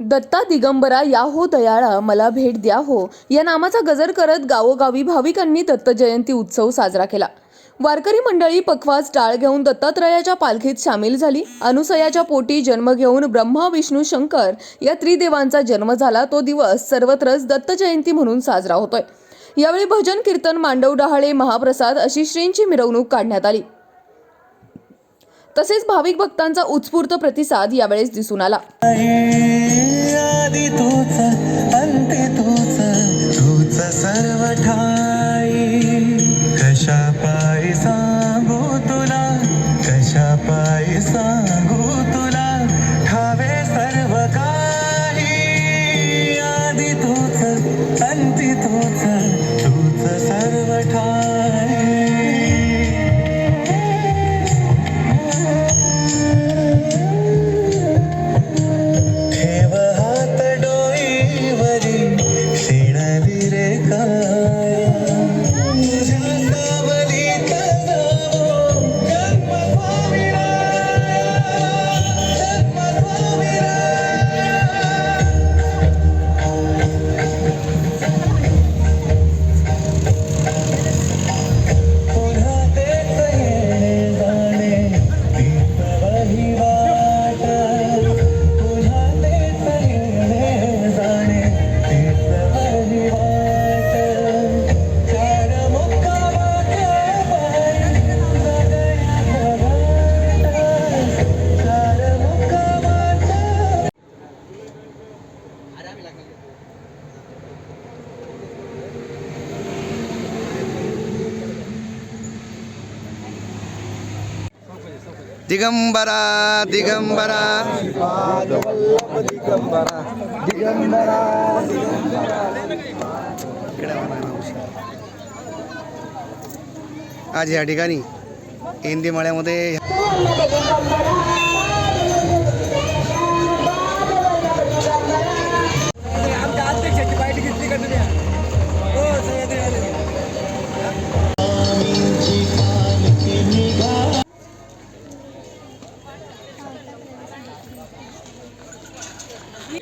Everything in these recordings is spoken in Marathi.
दत्ता दिगंबरा या हो दयाळा मला भेट द्या हो. या नामाचा गजर करत गावोगावी भाविकांनी दत्त जयंती उत्सव साजरा केला. वारकरी मंडळी पखवाज टाळ घेऊन दत्तात्रयाच्या पालखीत सामील झाली. अनुसयाच्या पोटी जन्म घेऊन ब्रह्मा विष्णू शंकर या त्रिदेवांचा जन्म झाला. तो दिवस सर्वत्रच दत्त जयंती म्हणून साजरा होतोय. यावेळी भजन कीर्तन मांडव डहाळे महाप्रसाद अशी श्रींची मिरवणूक काढण्यात आली. तसेच भाविक भक्तांचा उत्स्फूर्त प्रतिसाद यावेळेस दिसून आला. to दिगंबरा दिगंबरा. आज या ठिकाणी हिंदी मळ्यामध्ये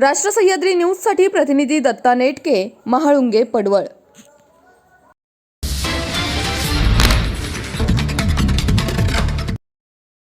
राष्ट्र सह्याद्री न्यूजसाठी प्रतिनिधी दत्ता नेटके महाळुंगे पडवळ